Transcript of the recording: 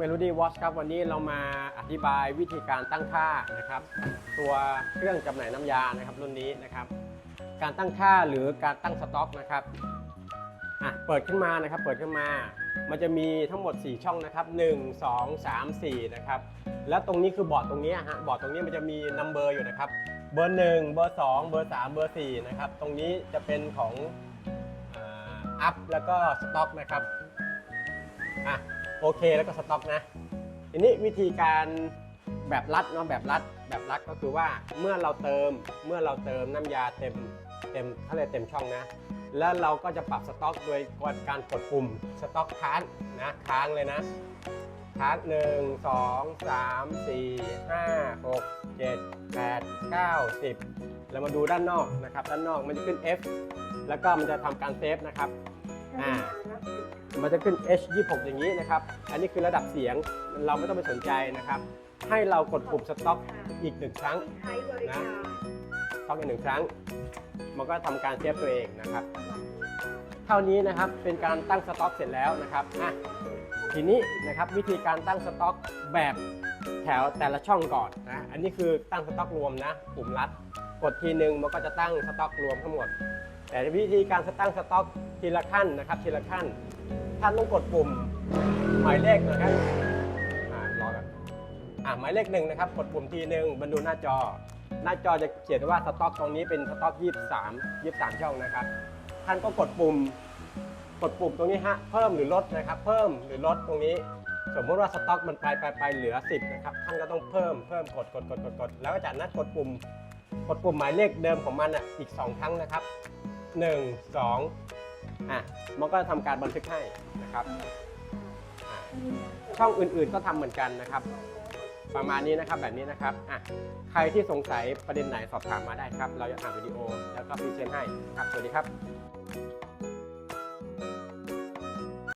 Melody Watch ครับวันนี้เรามาอธิบายวิธีการตั้งค่านะครับ ตัวเครื่องจำหน่ายน้ำยานะครับรุ่นนี้นะครับ การตั้งค่าหรือการตั้งสต็อกนะครับอะเปิดขึ้นมานะครับ เปิดขึ้นมา มันจะมีทั้งหมด 4 ช่องนะครับ 1 2 3 4 นะครับ แล้วตรงนี้คือบอร์ดตรงนี้ฮะบอร์ดตรงนี้มันจะมีนัมเบอร์อยู่นะครับ เบอร์ 1 เบอร์ 2 เบอร์ 3 เบอร์ 4 นะครับ ตรงนี้จะเป็นของอัพแล้วก็สต็อกนะครับอะ โอเคแล้วก็สต็อกนะ ทีนี้วิธีการแบบรัดเนาะแบบรัดแบบรัดก็คือว่าเมื่อเราเติมเมื่อเราเติมน้ำยาเต็มเต็มถ้าเลยเต็มช่องนะ แล้วเราก็จะปรับสต็อกโดยการกดปุ่มสต็อกค้างนะค้างเลยนะค้างหนึ่งสองสามสี่ห้าหกเจ็ดแปดเก้าสิบเรามาดูด้านนอกนะครับ ด้านนอกมันจะขึ้น F แล้วก็มันจะทำการเซฟนะครับอ่า มันจะขึ้น H 2 6 อย่างนี้นะครับ อันนี้คือระดับเสียงเราไม่ต้องไปสนใจนะครับ ให้เรากดปุ่มสต็อกอีกหนึ่งครั้งใช้บริการสต็อกอีกหนึ่งครั้ง มันก็ทำการเซฟตัวเองนะครับ เท่านี้นะครับเป็นการตั้งสต็อกเสร็จแล้วนะครับอะทีนี้นะครับวิธีการตั้งสต็อกแบบแถวแต่ละช่องก่อนนะอันนี้คือตั้งสต็อกรวมนะปุ่มรัด กดทีหนึ่งมันก็จะตั้งสต็อกรวมทั้งหมด แต่วิธีการตั้งสต็อกทีละขั้นนะครับทีละขั้น ท่านต้องกดปุ่มหมายเลขนะครับอ่ารอกันอ่าหมายเลขหนึ่งนะครับ กดปุ่มทีหนึ่งบรรดูหน้าจอ หน้าจอจะเขียนว่าสต็อกตรงนี้เป็นสต็อก23 23 ช่องนะครับ ท่านก็กดปุ่ม กดปุ่มตรงนี้ฮะ เพิ่มหรือลดนะครับ เพิ่มหรือลดตรงนี้ สมมติว่าสต็อกมันไปไปไปเหลือ 10 นะครับ ท่านก็ต้องเพิ่ม เพิ่มกดกดกดกดกด แล้วก็จากนั้นกดปุ่ม กดปุ่มหมายเลขเดิมของมันอะ อีก 2 ครั้งนะครับ 1 2 อะมันก็ทำการบันทึกให้นะครับ ช่องอื่นๆก็ทำเหมือนกันนะครับ ประมาณนี้นะครับแบบนี้นะครับอะใครที่สงสัยประเด็นไหนสอบถามมาได้ครับ เราจะอ่านวิดีโอแล้วก็พิเศษให้ครับสวัสดีครับ